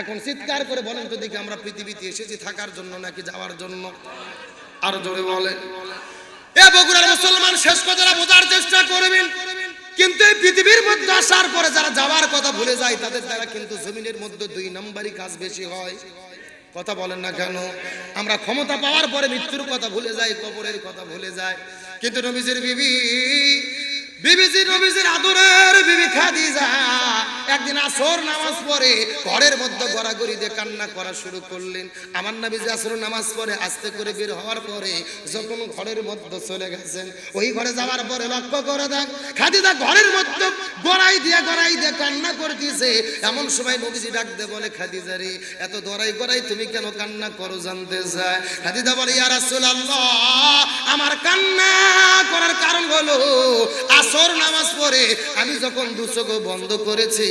এখন চিৎকার করে বলেন তো দেখি আমরা পৃথিবীতে এসেছি থাকার জন্য নাকি যাওয়ার জন্য? আর জোরে বলেন। এ বগুড়ার মুসলমান শেষ কথাটা বোঝার চেষ্টা করবেন, কিন্তু এই পৃথিবীর মধ্যে আসার পরে যারা যাওয়ার কথা ভুলে যায়, তাদের দ্বারা কিন্তু জমিনের মধ্যে দুই নম্বরই কাজ বেশি হয়। কথা বলেন না কেন? আমরা ক্ষমতা পাওয়ার পরে মৃত্যুর কথা ভুলে যাই, কবরের কথা ভুলে যাই। কিন্তু নবীজির বিবি কান্না করা করে যখন ঘরের মধ্যে চলে গেছেন, ওই ঘরে যাওয়ার পরে লক্ষ্য করে দেখ, খাদিজা ঘরের মধ্যে গড়াই দিয়ে গড়াই দিয়ে কান্না করতেছে। এমন সময় নবীজি ডাক দে বলে, খাদিজা রে, এত দড়াই গড়াই তুমি কেন কান্না করো জানতে চায়? খাদিজা বলে, ইয়া রাসূলুল্লাহ, আমার কান্না করার কারণ হলো আসর নামাজ পড়ে আমি যখন দু চোখ বন্ধ করেছি,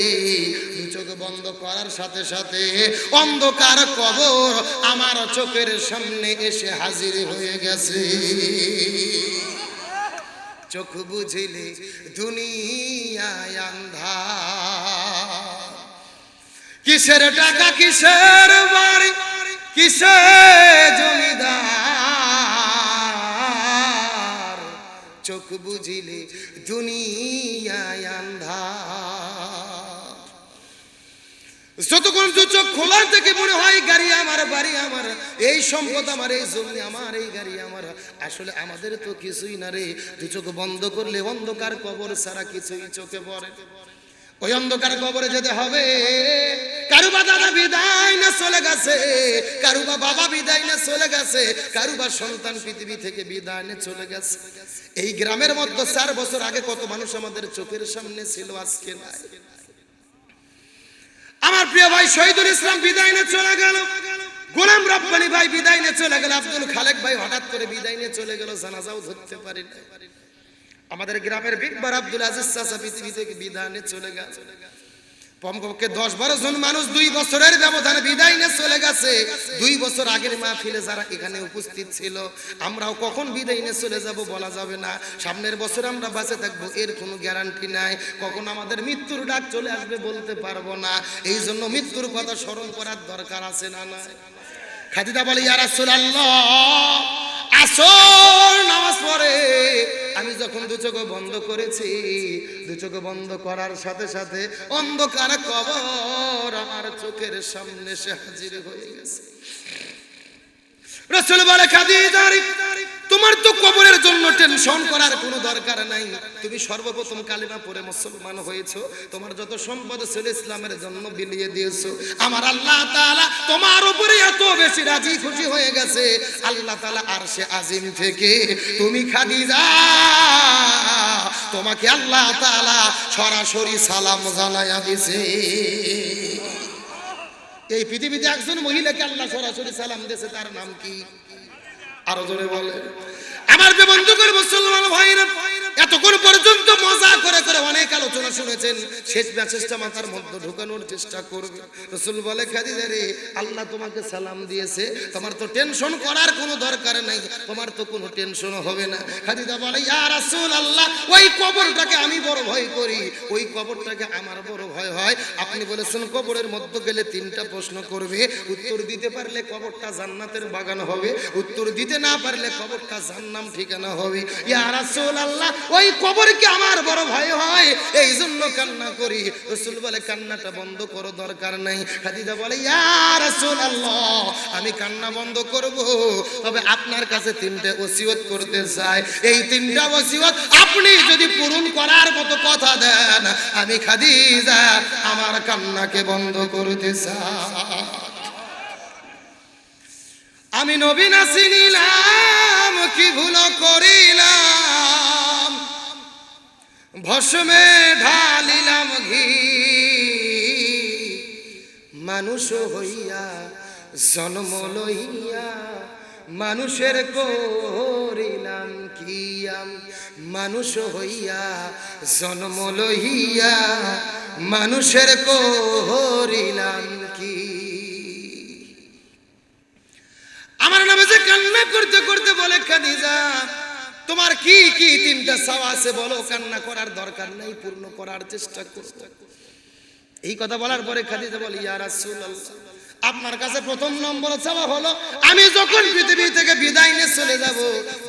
দু চোখ বন্ধ করার সাথে সাথে অন্ধকার কবর আমার চোখের সামনে এসে হাজির হয়ে গেছে। চোখ বুঝিলে দুনিয়ায় আন্ধার। কিসের টাকা, কিসের বাড়ি, কিসের জমিদার? চোখ বুঝিলে দুনিয়ায় যতক্ষণ দু চোখ খোলা থেকে মনে হয় গাড়ি আমার, বাড়ি আমার, এই সম্পদ আমার, এই জমি আমার, এই গাড়ি আমার, আসলে আমাদের তো কিছুই না রে। দু চোখ বন্ধ করলে অন্ধকার কবর ছাড়া কিছুই চোখে পড়ে ওই অন্ধকার কবরে যেতে হবে। কারুবা দাদা বিদায় না চলে গেছে কারুবা বাবা বিদায় না চলে গেছে কারুবা সন্তান পৃথিবী থেকে বিদায় নিয়ে চলে গেছে। এই গ্রামের মধ্যে চার বছর আগে কত মানুষ আমাদের চোখের সামনে ছিল, আজকে নাই। আমার প্রিয় ভাই শহীদুল ইসলাম বিদায় নিয়ে চলে গেল। গোলাম রব্বানি ভাই বিদায় নিয়ে চলে গেল। আব্দুল খালেক ভাই হঠাৎ করে বিদায় নিয়ে চলে গেল, জানাজাও ধরতে পারি না আমাদের গ্রামের বিকবার আব্দুল আজিজ চাচা পৃথিবী থেকে নিয়ে চলে গেল কমপক্ষে দশ বারো জন মানুষ দুই বছরের ব্যবধানে বিদায় নিয়ে চলে গেছে। দুই বছর আগের মাহফিলে যারা এখানে উপস্থিত ছিল, আমরাও কখন বিদায় নিয়ে চলে যাব বলা যাবে না। সামনের বছর আমরা বাঁচে থাকব, এর কোনো গ্যারান্টি নাই। কখন আমাদের মৃত্যুর ডাক চলে আসবে বলতে পারব না। এই জন্য মৃত্যুর কথা স্মরণ করার দরকার আছে না না খাদিদা বলে, ইয়া রাসূলুল্লাহ! যখন দু চোখ বন্ধ করেছি, দু চোখ বন্ধ করার সাথে সাথে অন্ধকার কবর আমার চোখের সামনে সে হাজির হয়ে গেছে। রসুল বলে খাদিজারি তোমার তো কবরের জন্য টেনশন করার কোনো দরকার নাই। তুমি সর্বপ্রথম কালিমা পড়ে মুসলমান হয়েছো। তোমার যত সম্পদ ছিল ইসলামের জন্য বিলিয়ে দিয়েছ। আমার আল্লাহ তাআলা তোমার উপরে এত বেশি রাজি খুশি হয়ে গেছে। আল্লাহ তাআলা আরশে আজিম থেকে, তুমি খাদিজা, তোমাকে আল্লাহ তাআলা সরাসরি সালাম জানায়া দিছে। এই পৃথিবীতে একজন মহিলাকে আল্লাহ সরাসরি সালাম দিয়েছে, তার নাম কি? আরও জোরে বলে আমার যে বন্ধু করে মুসলমান ভাইরা এতক্ষণ পর্যন্ত মজা করে করে অনেক আলোচনা শুনেছেন। শেষ মেসেজটা মাথার মধ্যে ঢুকানোর চেষ্টা করবে। রসুল বলে, খাদিজা রে, আল্লাহ তোমাকে সালাম দিয়েছে। তোমার তো টেনশন করার কোনো দরকার নাই। তোমার তো কোনো টেনশন হবে না। খাদিজা বলে, ইয়া রাসূল আল্লাহ ওই কবরটাকে আমি বড় ভয় করি। ওই কবরটাকে আমার বড় ভয় হয়। আপনি বলেছেন, কবরের মধ্যে গেলে তিনটা প্রশ্ন করবে। উত্তর দিতে পারলে কবরটা জান্নাতের বাগান হবে। উত্তর দিতে না পারলে কবরটা জান্নাম ঠিকানা হবে। ইয়া রাসূল আল্লাহ ওই কবরকে আমার বড় ভয় হয়? এই জন্য কান্না করি। রসুল বলে, কান্নাটা বন্ধ করো, দরকার নাই। খাদিজা বলে, ইয়া আল্লাহ আমি কান্না বন্ধ করব। তবে আপনার কাছে তিনটে ওসিয়ত করতে চাই। এই তিনটা ওসিয়ত আপনি যদি পূরণ করার মতো কথা দেন, আমি খাদিজা, আমার কান্নাকে বন্ধ করতে চাই। আমি নবীন আসিনিলাম কি ভুল করিলাম? ভসমে ঢালিলাম ঘি। মানুষ হইয়া, জন্ম লইয়া, মানুষের করিলাম কিয়াম। মানুষ হইয়া, জন্ম লইয়া, মানুষের করিলাম কি। আমার নামে যে কান্না করতে করতে বলে খাদিজা তোমার কি কি তিনটা চাওয়া আছে বলো? কান্না করার দরকার নাই, পূর্ণ করার চেষ্টা করো। এই কথা বলার পরে খাদিজা বলি, ইয়া রাসূলুল্লাহ। আপনার কাছে প্রথম নম্বর চাওয়া হলো, আমি যখন পৃথিবী থেকে বিদায় নিয়ে চলে যাব,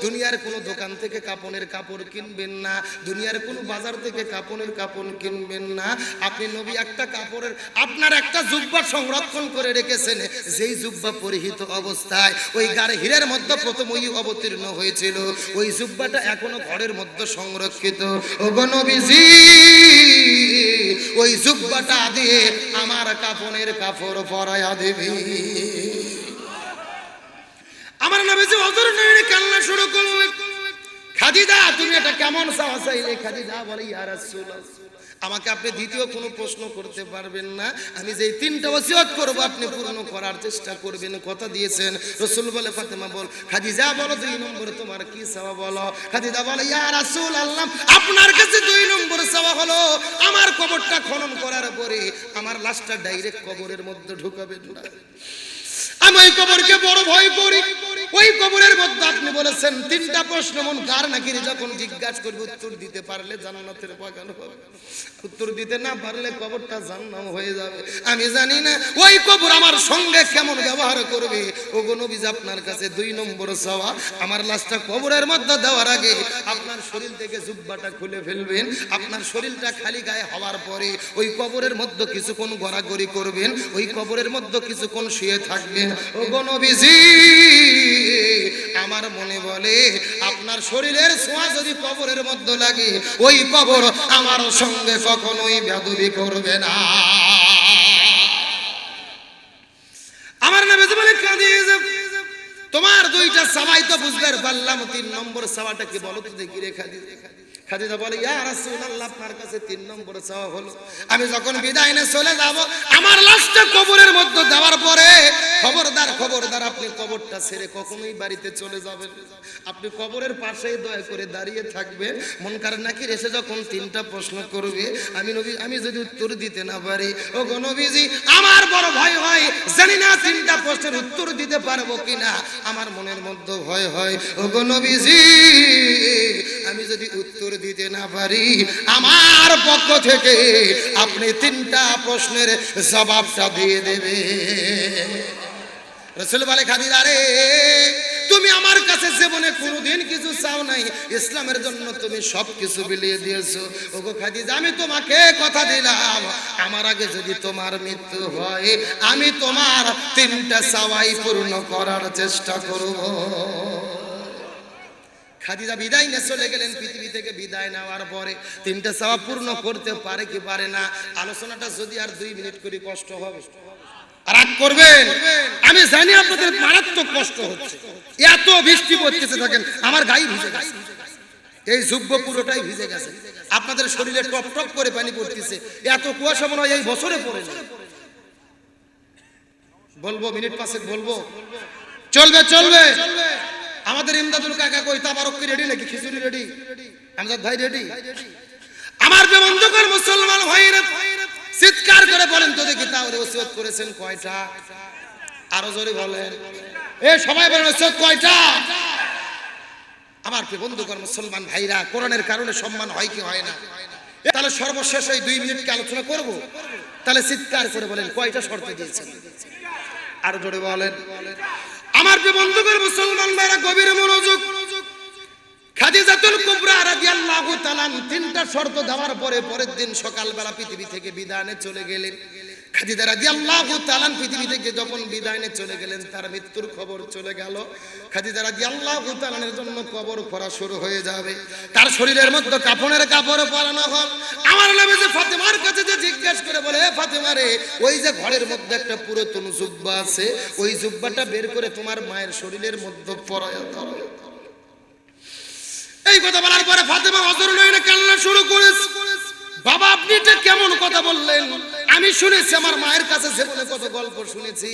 দুনিয়ার কোনো দোকান থেকে কাপনের কাপড় কিনবেন না, দুনিয়ার কোনো বাজার থেকে কাপনের কাপড় কিনবেন না। আপনি নবী, একটা কাপড়ের, আপনার একটা জুব্বা সংরক্ষণ করে রেখেছেন, যেই জুব্বা পরিহিত অবস্থায়, ওই গাড়ি হীরের মধ্যে প্রথম ওই অবতীর্ণ হয়েছিল, ওই জুব্বাটা এখনও ঘরের মধ্যে সংরক্ষিত। ও নবীজি! ওই জুব্বাটা দিয়ে আমার কাপনের কাপড় পরায়া দেবি। আমার নামে যে অজর নয়নে কান্না শুরু করলে খাদিদা তুমি এটা কেমন চাওয়া খাদিদা বলে, ইয়া রাসূলুল্লাহ। আমাকে আপনি দ্বিতীয় কোনো প্রশ্ন করতে পারবেন না। আমি যে তিনটা ওসিয়ত করব, আপনি পূর্ণ করার চেষ্টা করবেন। কথা দিয়েছেন। রসুল বলে, ফাতেমা, বল, খাদিজা, বলো দুই নম্বর, তোমার কি চাওয়া বলো খাদিজা বলে, ইয়া রাসূল আল্লাহ আপনার কাছে দুই নম্বর চাওয়া হলো। আমার কবরটা খনন করার পরে আমার লাশটা ডাইরেক্ট কবরের মধ্যে ঢুকাবেন না। আমি কবরকে বড় ভয় করি। ওই কবরের মধ্যে আপনি বলেছেন, তিনটা প্রশ্ন মন কার নাকি যখন জিজ্ঞাসা করবে, উত্তর দিতে পারলে জান্নাতের বাগান হবে। উত্তর দিতে না পারলে কবরটা জান্নাম হয়ে যাবে। আমি জানি না ওই কবর আমার সঙ্গে কেমন ব্যবহার করবে। ও নবীজ আপনার কাছে দুই নম্বর চাওয়া আমার লাশটা কবরের মধ্যে দেওয়ার আগে আপনার শরীর থেকে জুব্বাটা খুলে ফেলবেন। আপনার শরীরটা খালি গায়ে হওয়ার পরে ওই কবরের মধ্যে কিছুক্ষণ গড়াগড়ি করবেন। ওই কবরের মধ্যে কিছুক্ষণ শুয়ে থাকবেন। ও নবীজি! আমার মনে বলে, আপনার শরীরের ছোঁয়া যদি কবরের মধ্যে লাগে, ওই কবর আমার সঙ্গে কখনোই বেদবি করবে না। আমার নামে বলে তোমার দুইটা সবাই তো বুঝবে পারলাম, তিন নম্বর সাবাটা কি বলো তো দেখি, রেখা দিয়ে খাদিজা বলে, ইয়া রাসূলুল্লাহ, আপনার কাছে তিন নম্বর চাওয়া হলো। আমি যখন বিদায় নিয়ে চলে যাব, আমার লাশটা কবরের মধ্যে দেওয়ার পরে খবরদার খবরদার, আপনি কবরটা ছেড়ে কখনোই বাড়িতে চলে যাবেন আপনি কবরের পাশেই দয়া করে দাঁড়িয়ে থাকবে মন কার নাকি এসে যখন তিনটা প্রশ্ন করবে, আমি নবী, আমি যদি উত্তর দিতে না পারি ও গো নবীজি, আমার বড় ভয় হয়, জানি না তিনটা প্রশ্নের উত্তর দিতে পারব কিনা। আমার মনের মধ্যে ভয় হয় ও গো নবীজি, আমি যদি উত্তর দিতে না পারি, আমার পক্ষ থেকে আপনি তিনটা প্রশ্নের জবাবটা দিয়ে দেবে। রসুল বলে, খাদিজা রে, তুমি আমার কাছে জীবনে কোনোদিন কিছু চাও নাই, ইসলামের জন্য তুমি সব কিছু বিলিয়ে দিয়েছ। ওগো খাদিজা, আমি তোমাকে কথা দিলাম, আমার আগে যদি তোমার মৃত্যু হয়, আমি তোমার তিনটা চাওয়াই পূর্ণ করার চেষ্টা করব। খাদিজা বিদায় নিয়ে চলে গেলেন পৃথিবী থেকে বিদায় নেওয়ার পরে। তিনটা চাওয়া পূর্ণ করতে পারে কি পারে না, আলোচনাটা যদি আর দুই মিনিট করে কষ্ট হবে। রাগ করবেন? আমি জানি আপনাদের মারাত্মক কষ্ট হচ্ছে। এত বৃষ্টি পড়তেছে থাকেন আমার গায়ে ভিজে গেছে। এই যুব্য পুরোটাই ভিজে গেছে। আপনাদের শরীরে টপ টপ করে পানি পড়তেছে। এত কুয়াশা মনে হয় এই বছরে পড়ে বলব, মিনিট পাঁচে বলব? চলবে চলবে। আমাদের ইমদাদুল কাকা কই, তাবারক কি রেডি নাকি? খিচুড়ি রেডি আমজাদ ভাই রেডি আমার বেবন্ধকর মুসলমান ভাইরা চিৎকার করে বলেন, তো দেখি তাহলে ওসিয়ত করেছেন কয়টা? আরও জোরে বলেন। এ, সবাই বলেন, ওসিয়ত কয়টা? আমার বন্ধুকর মুসলমান ভাইরা, কোরআনের কারণে সম্মান হয় কি হয় না? তাহলে সর্বশেষ এই দুই মিনিটকে আলোচনা করব? তাহলে চিৎকার করে বলেন, কয়টা শর্ত দিয়েছেন? আরও জোরে বলেন। আমার যে বন্ধুদের মুসলমান ভাইরা গভীর মনোযোগ তিনটা শর্ত দেওয়ার পরে পরের দিন সকালবেলা পৃথিবী থেকে বিদায় চলে গেলেন। খাদিজা রাদিয়াল্লাহু তাআলা পৃথিবী থেকে যখন বিদায় চলে গেলেন, তার মৃত্যুর খবর চলে গেল। খাদিজা রাদিয়াল্লাহু তাআলার জন্য কবর করা শুরু হয়ে যাবে। তার শরীরের মধ্যে কাপড়ের কাপড় পরানো হয়। আমার নবী যে ফাতেমার কাছে যে জিজ্ঞেস করে বলে, "এ ফাতেমা রে, ওই যে ঘরের মধ্যে একটা পুরাতন জুব্বা আছে, ওই জুব্বাটা বের করে তোমার মায়ের শরীরের মধ্যে পরায়া দাও এই কথা বলার পরে ফাতেমা হজর নয়নে কান্না শুরু করেছে। বাবা, আপনি এটা কেমন কথা বললেন? আমি শুনেছি, আমার মায়ের কাছে জীবনে কত গল্প শুনেছি।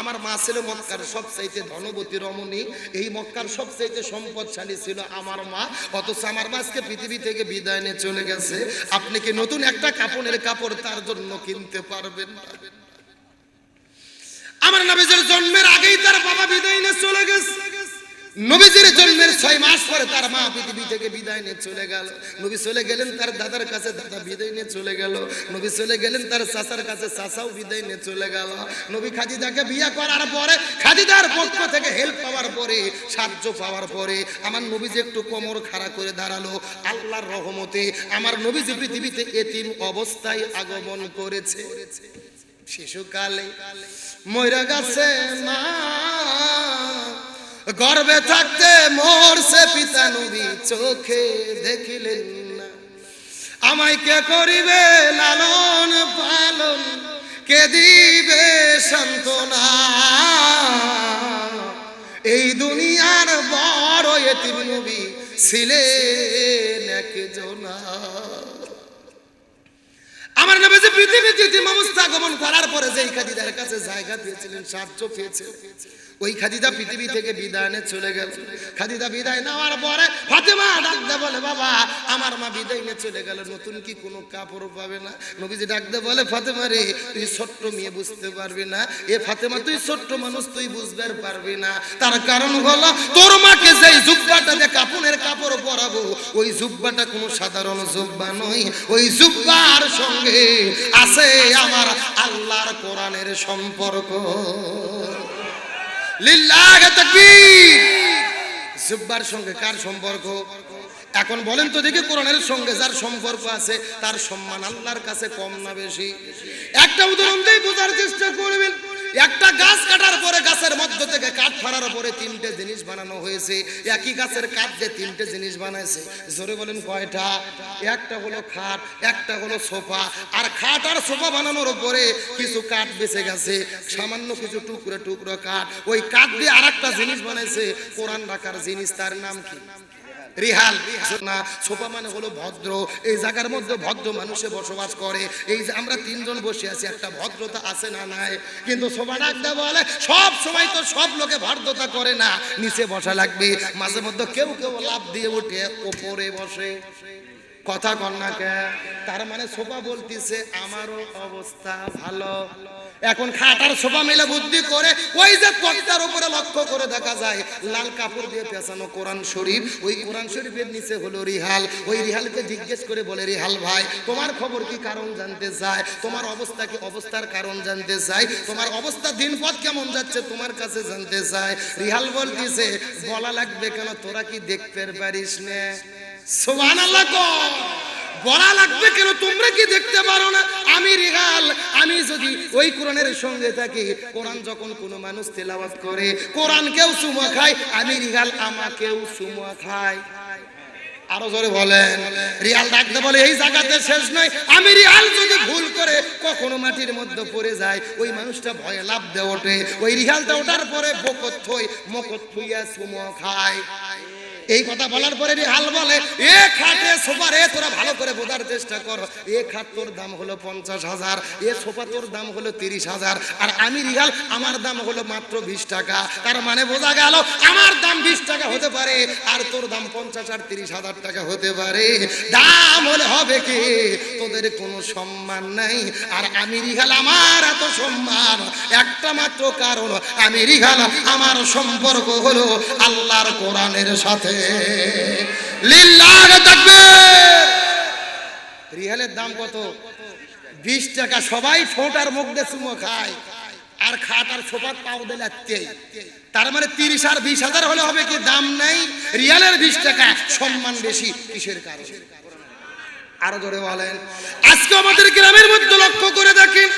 আমার মা ছিল মক্কার সবচাইতে ধনবতী রমণী। এই মক্কার সবচাইতে সম্পদশালী ছিল আমার মা। অথচ আমার মা আজকে পৃথিবী থেকে বিদায় নিয়ে চলে গেছে। আপনি কি নতুন একটা কাপড়ের কাপড় তার জন্য কিনতে পারবেন? আমার নবীজের জন্মের আগেই তার বাবা বিদায় নিয়ে চলে গেছে। নবীজির জন্মের ছয় মাস পরে তার মা পৃথিবী থেকে বিদায় নিয়ে চলে গেল। নবী চলে গেলেন তার দাদার কাছে, দাদা বিদায় নিয়ে চলে গেল। নবী চলে গেলেন তার চাচার কাছে, চাচাও বিদায় নিয়ে চলে গেল। নবী খাদিজাকে বিয়ে করার পরে, খাদিজার পক্ষ থেকে হেল্প পাওয়ার পরে, সাহায্য পাওয়ার পরে আমার নবীজি একটু কোমর খাড়া করে দাঁড়াল। আল্লাহর রহমতে আমার নবীজি পৃথিবীতে এতিম অবস্থায় আগমন করেছে। শিশুকালে ময়রা গেছে মা। গর্বে থাকতে মরছে পিতা নবী, চোখে দেখিলেন না। আমায় কে করিবে লালন পালন? কে দিবে এই দুনিয়ার বড় এতিম নবী ছিলেন একজনা। আমার নবী যে পৃথিবীতে ইতিম অবস্থা করার পরে যেই খাদিদার কাছে জায়গা দিয়েছিলেন সাহায্য পেয়েছিলেন। ওই খাদিদা পৃথিবী থেকে বিদায় নিয়ে চলে গেল। খাদিদা বিদায় নেওয়ার পরে ফাতেমা ডাকতে বলে, বাবা, আমার মা বিদায় নিয়ে চলে গেল, নতুন কি কোনো কাপড় পাবে না? নবীজি ডাকতে বলে, ফাতেমা রে, তুই ছোট্ট মেয়ে বুঝতে পারবি না। এ ফাতেমা, তুই ছোট্ট মানুষ, তুই বুঝতে পারবি না। তার কারণ হলো, তোর মাকে যেই জুব্বাটা দিয়ে কাপড়ের কাপড় পরাবো, ওই জুব্বাটা কোনো সাধারণ জুব্বা নয়। ওই জুব্বার সঙ্গে আছে আমার আল্লাহর কোরআনের সম্পর্ক। জুব্বার সঙ্গে কার সম্পর্ক? এখন বলেন তো দেখি কোরআনের সঙ্গে যার সম্পর্ক আছে, তার সম্মান আল্লাহর কাছে কম না বেশি? একটা উদাহরণ দিয়ে বোঝার চেষ্টা করবেন। একটা গাছ কাটার পরে গাছের মধ্য থেকে কাঠ ফাড়ার পরে তিনটে জিনিস বানানো হয়েছে। একই গাছের কাঠ দিয়ে তিনটে জিনিস বানাইছে। জোরে বলেন কয়টা? একটা হলো খাট, একটা হলো সোফা। আর খাট আর সোফা বানানোর পরে কিছু কাঠ বেঁচে গেছে। সামান্য কিছু টুকরো টুকরো কাঠ। ওই কাঠ দিয়ে আর একটা জিনিস বানাইছে। কোরআন রাখার জিনিস, তার নাম কি? রিহাল না সোফা মানে হলো ভদ্র। এই জায়গার মধ্যে ভদ্র মানুষে বসবাস করে। এই যে আমরা তিনজন বসে আছি, একটা ভদ্রতা আছে না নাই? কিন্তু সোফা ডাকতে বলে, সব সময় তো সব লোকে ভদ্রতা করে না। নিচে বসা লাগবে, মাঝে মধ্যে কেউ কেউ লাভ দিয়ে উঠে, ওপরে বসে। কথা কর না কে? তার মানে সোফা বলতিছে, আমারও অবস্থা ভালো। এখন খাটার সোফা মিলে বুদ্ধি করে ওই যে তক্তার উপরে লক্ষ্য করে দেখা যায়, লাল কাপড় দিয়ে পেঁচানো কোরআন শরীফ, ওই কোরআন শরীফের নিচে হলো রিহাল। ওই রিহালকে জিজ্ঞেস করে বলে, রিহাল ভাই, তোমার খবর কি কারণ জানতে চায়? তোমার অবস্থা কি অবস্থার কারণ জানতে চাই তোমার অবস্থা দিনপথ কেমন যাচ্ছে তোমার কাছে জানতে চায়? রিহাল বলতিছে, বলা লাগবে কেন, তোরা কি দেখতে পারিস না? বলা লাগবে কেন তোমরা কি দেখতে পারো না? আমি রিহাল। আমি যদি ওই কোরআনের সঙ্গে থাকি, কোরআন যখন কোনো মানুষ করে সুমা খায়, আমি রিহাল আমাকেও সুমা খায়। আরও জোরে বলেন। রিয়াল ডাকতে বলে, এই জায়গাতে শেষ নয়। আমি রিয়াল যদি ভুল করে কখনো মাটির মধ্যে পড়ে যায়, ওই মানুষটা ভয়ে লাভ দিয়ে ওঠে। ওই রিহালটা ওঠার পরে বকত থই, মকত থুইয়া সুমো খায়। এই কথা বলার পরে রিহাল বলে, এ খাটে সোফা রে, তোরা ভালো করে বোঝার চেষ্টা কর। এ খাট তোর দাম হলো পঞ্চাশ হাজার, এ সোফা তোর দাম হলো তিরিশ হাজার, আর আমি রিহাল, আমার দাম হলো মাত্র বিশ টাকা। তার মানে বোঝা গেল, আমার দাম বিশ টাকা হতে পারে, আর তোর দাম পঞ্চাশ আর তিরিশ হাজার টাকা হতে পারে। দাম হলে হবে কি? তোদের কোনো সম্মান নাই, আর আমি রিহাল, আমার এত সম্মান। একটা মাত্র কারণ, আমি রিহাল, আমার সম্পর্ক হলো আল্লাহর কোরআনের সাথে। রিহালের দাম কত? বিশ টাকা। সবাই ঠোঁটার মুখ দিয়ে চুমো খায়। আর খাট আর সোপার পাও দিলে তার মানে তিরিশ আর বিশ হাজার হলে হবে কি? দাম নাই। রিয়ালের বিশ টাকা। সম্মান বেশি। কিসের কারণ? আরও জোরে বলেন। আজকে আমাদের গ্রামের মধ্যে লক্ষ্য করে দেখেন,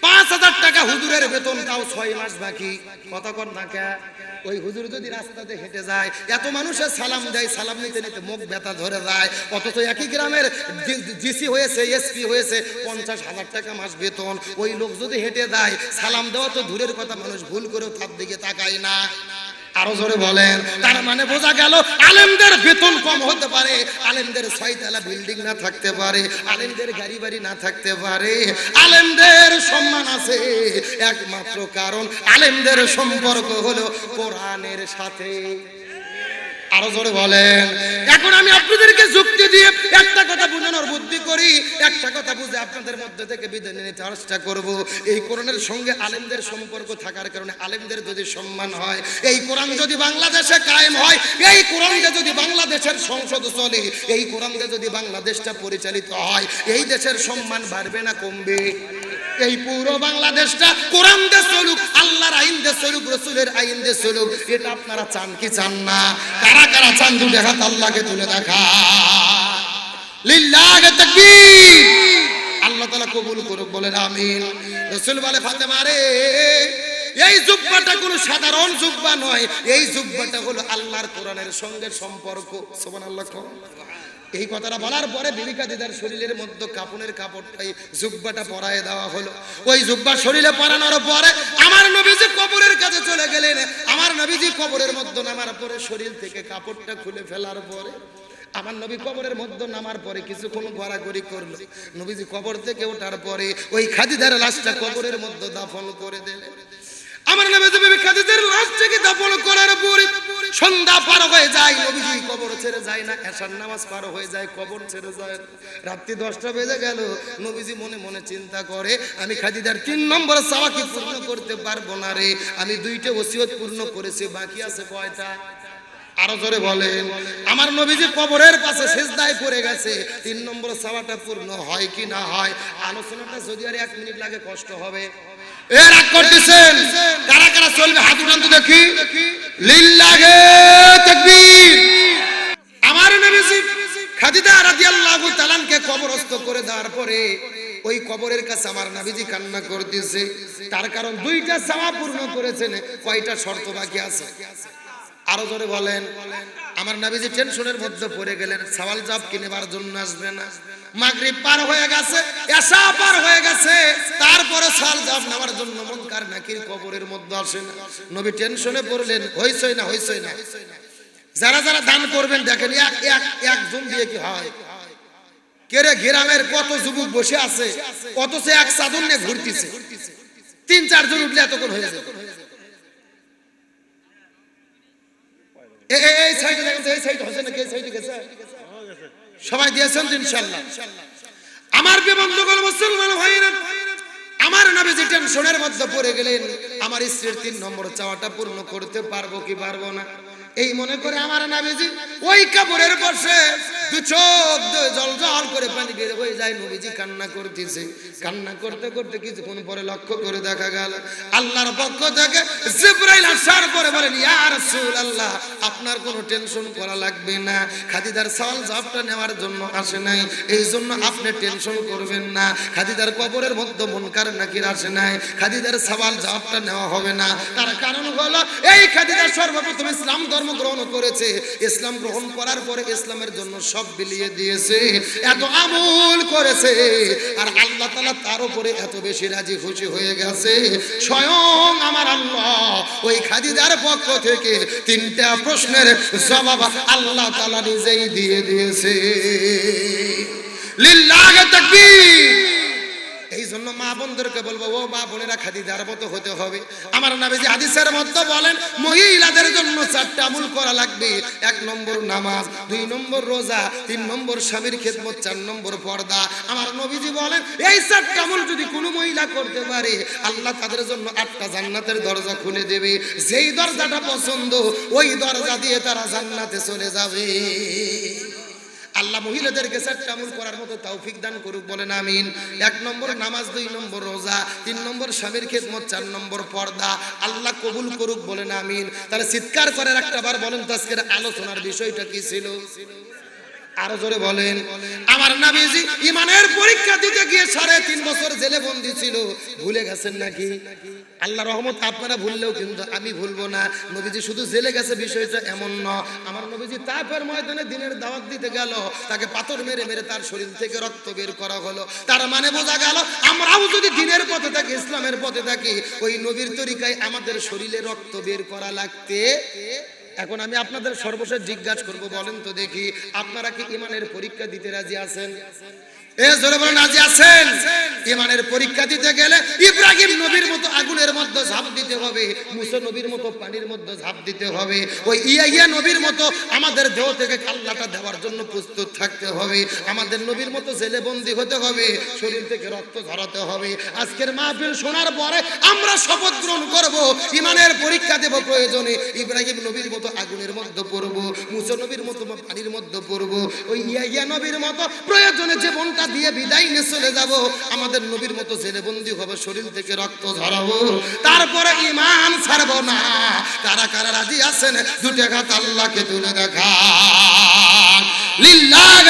পাঁচ হাজার টাকা হুজুরের বেতন, তাও ছয় মাস বাকি। কত কর না? ওই হুজুর যদি রাস্তাতে হেঁটে যায়, এত মানুষের সালাম দেয়, সালাম নিতে নিতে মুখ ব্যথা ধরে যায়। অথচ একই গ্রামের জিসি হয়েছে, এসপি হয়েছে, পঞ্চাশ হাজার টাকা মাস বেতন। ওই লোক যদি হেঁটে যায়, সালাম দেওয়া তো দূরের কথা, মানুষ ভুল করেও তার দিকে তাকায় না। আরও জোরে বলেন। তার মানে বোঝা গেল আলেমদের বেতন কম হতে পারে, আলেমদের ছয়তলা বিল্ডিং না থাকতে পারে, আলেমদের গাড়ি বাড়ি না থাকতে পারে। আলেমদের সম্মান আছে, একমাত্র কারণ আলেমদের সম্পর্ক হলো কোরআনের সাথে। আরও জোরে বলেন। এখন আমি আপনাদেরকে যুক্তি দিয়ে একটা কথা বোঝানোর বুদ্ধি করি, একটা কথা বুঝে আপনাদের মধ্যে থেকে বিদায় নিতে চেষ্টা করব। এই কোরআনের সঙ্গে আলেমদের সম্পর্ক থাকার কারণে আলেমদের যদি সম্মান হয়, এই কোরআন যদি বাংলাদেশে কায়েম হয়, এই কোরআনটা যদি বাংলাদেশের সংসদ চলে, এই কোরআনটা যদি বাংলাদেশটা পরিচালিত হয়, এই দেশের সম্মান বাড়বে না, কমবে। এই পুরো বাংলাদেশটা কোরআন দে চলুক। আল্লাহর আইন দে চলুক রসুলের আইন দে চলুক এটা আপনারা চান কি চান না? কারা কারা চান দুটো হাত আল্লাহকে তুলে দেখা? লিল্লাহে তাকবীর। আল্লাহ তাআলা কবুল করুক, বলেন আমিন। রসুল বলে, ফাতেমা রে, এই জুব্বাটা কোনো সাধারণ জুব্বা নয়। এই জুব্বাটা হলো আল্লাহর কোরআনের সঙ্গে সম্পর্ক। সুবহানাল্লাহ। এই কথাটা বলার পরে বিবিকা দিদার শরীরের মধ্যে কাপনের কাপড়টাই জুব্বাটা পরায় দেওয়া হলো। ওই জুব্বা শরীরে পরানোর পরে আমার নবীজি কবরের কাছে চলে গেলেন। আমার নবীজি কবরের মধ্যে নামার পরে শরীর থেকে কাপড়টা খুলে ফেলার পরে আমার নবী কবরের মধ্যে নামার পরে কিছুক্ষণ গড়াগড়ি করল। নবীজি কবর থেকে ওঠার পরে ওই খাদিদার লাশটা কবরের মধ্যে দাফন করে দিলেন। আমার নামে যে বিবি খাদিজার লাশ থেকে দাফন করার পরে সন্ধ্যা পার হয়ে যায়, নবীজি কবর ছেড়ে যায় না, এশার নামাজ পার হয়ে যায়, কবর ছেড়ে যায়। রাত্রি দশটা বেজে গেল, নবীজি মনে মনে চিন্তা করে, আমি খাদিজার তিন নম্বর চাওয়াকে পূর্ণ করতে পারব না রে, আমি দুইটা ওসিয়ত পূর্ণ করেছি, বাকি আছে কয়টা? আরও জোরে বলেন, আমার নবীজি কবরের পাশে শেষদায় পড়ে গেছে, তিন নম্বর চাওয়াটা পূর্ণ হয় কি না হয়, আলোচনাটা যদি আর এক মিনিট লাগে, কষ্ট হবে। আমার ওই কাছে আমার নাবিজি কান্না তার কারণ দুইটা চাওয়া পূর্ণ করেছেন, কয়টা শর্ত বাকি আছে? আরও জোরে বলেন। আমার নাবিজি টেনশনের মধ্যে পড়ে গেলেন। সওয়াল জব কিনেবার জন্য আসবে না। মাগরিব পার হয়ে গেছে, এশা পার হয়ে গেছে, তারপরে সাল জব নেওয়ার জন্য মন কার নাকির কবরের মধ্যে আসে না। নবী টেনশনে পড়লেন হইছই না হইছই না। যারা যারা দান করবেন, দেখেন এক এক, একজন দিয়ে কি হয়? কেরে গ্রামের কত যুবক বসে আছে, অথচ এক চাদর নিয়ে ঘুরতেছে। তিন, চারজন উঠলে এতক্ষণ হয়ে যাবে। এই সাইডে দেখেন, এই সাইডে হচ্ছে নাকি, এই সাইডে গেছে? সবাই দিয়েছেন ইনশাল্লাহ আমার বিবন্ধুগণ মুসলমান ভাইরা আমার নামে যে টেনশনের মধ্যে পড়ে গেলেন, আমার স্ত্রীর তিন নম্বর চাওয়াটা পূর্ণ করতে পারব কি পারব না? এই মনে করে আমার নাবিজি ওই কাপড়ের বসে করে করে আপনার কোনো টেনশন করা লাগবে না। খাদিদার সওয়াল জবাবটা নেওয়ার জন্য আসে নাই। এই জন্য আপনি টেনশন করবেন না। খাদিদার কবরের মধ্যে মনকার নাকির আসে নাই। খাদিদার সওয়াল জবাবটা নেওয়া হবে না। তার কারণ হলো, এই খাদিদার সর্বপ্রথম ইসলাম ধর্ম গ্রহণ করেছে। ইসলাম গ্রহণ করার পরে ইসলামের জন্য সব বিলিয়ে দিয়েছে, এত আমল করেছে, আর আল্লাহ তালা তার উপরে এত বেশি রাজি খুশি হয়ে গেছে। স্বয়ং আমার আল্লাহ ওই খাদিদার পক্ষ থেকে তিনটা প্রশ্নের জবাব আল্লাহ তালা নিজেই দিয়ে দিয়েছে। লিল্লাহে তাকবীর। জন্য মা বোনদেরকে বলব, ও মা বোনেরা খাদিজার মতো হতে হবে। আমার নামে যে হাদিসের মধ্যে বলেন, মহিলাদের জন্য চারটা আমল করা লাগবে। এক নম্বর নামাজ, দুই নম্বর রোজা, তিন নম্বর স্বামীর খেদমত, চার নম্বর পর্দা। আমার নবীজি বলেন, এই চারটা আমল যদি কোনো মহিলা করতে পারে, আল্লাহ তাদের জন্য আটটা জান্নাতের দরজা খুলে দেবে। যেই দরজাটা পছন্দ, ওই দরজা দিয়ে তারা জান্নাতে চলে যাবে। আল্লাহ মহিলাদেরকে চারটা আমল করার মতো তৌফিক দান করুক বলেন, আমিন। এক নম্বর নামাজ, দুই নম্বর রোজা, তিন নম্বর স্বামীর খেদমত, চার নম্বর পর্দা। আল্লাহ কবুল করুক বলেন, আমিন। তাহলে চিৎকার করে একটা বার বলেন তো, আজকের আলোচনার বিষয়টা কি ছিল? আরও জোরে বলেন। আমার নাবিজি ইমানের পরীক্ষা দিতে গিয়ে সাড়ে তিন বছর জেলে বন্দি ছিল। ভুলে গেছেন নাকি? আল্লাহ রহমত আপনারা ভুললেও কিন্তু আমি ভুলবো না। নবীজি শুধু জেলে গেছে, বিষয়টা এমন ন। আমার নবীজি তারপর ময়দানে দিনের দাওয়াত দিতে গেল। তাকে পাথর মেরে মেরে তার শরীর থেকে রক্ত বের করা হলো। তার মানে বোঝা গেল, আমরাও যদি দিনের পথে থাকি, ইসলামের পথে থাকি, ওই নবীর তরিকায় আমাদের শরীরে রক্ত বের করা লাগতে। এখন আমি আপনাদের সর্বশেষ জিজ্ঞাসা করব, বলেন তো দেখি, আপনারা কি ইমানের পরীক্ষা দিতে রাজি আছেন? পরীক্ষা দিতে গেলে ইব্রাহিম নবীর মতো আগুনের মধ্যে ঝাঁপ দিতে হবে, মুসা নবীর মতো পানির মধ্যে ঝাঁপ দিতে হবে, ওই ইয়া নবীর মতো আমাদের দেহ থেকে কাল্লাটা দেওয়ার জন্য প্রস্তুত থাকতে হবে, আমাদের নবীর মতো জেলে বন্দি হতে হবে, শরীর থেকে রক্ত ঝরাতে হবে। আজকের মাহফিল শোনার পরে আমরা শপথ গ্রহণ করব ইমানের পরীক্ষা দেব প্রয়োজনে, ইব্রাহিম নবীর মতো আগুনের মধ্যে পড়ব, মুসা নবীর মতো পানির মধ্যে পড়ব, ওই ইয়া নবীর মতো প্রয়োজনে জীবনটা দিয়ে বিদায় নিয়ে চলে যাব। আমাদের নবীর মতো জেলে বন্দি হবে, শরীর থেকে রক্ত ঝরাবো। তারপরে ইমান ছাড়বো না। কারা কারা রাজি আছেন? দুটো হাত আল্লাহকে তুলে দেখা। লিল্লাহ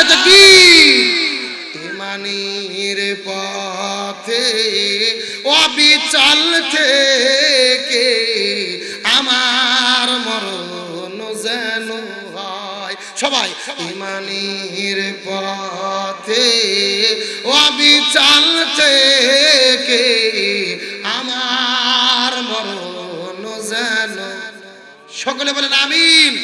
ইমানির পথে অবিচল থেকে আমার মরণ যেন হয়। সবাই, ইমানির পথে অবিচল থেকে আমার মরণ যেন সকলে বলেন আমিন।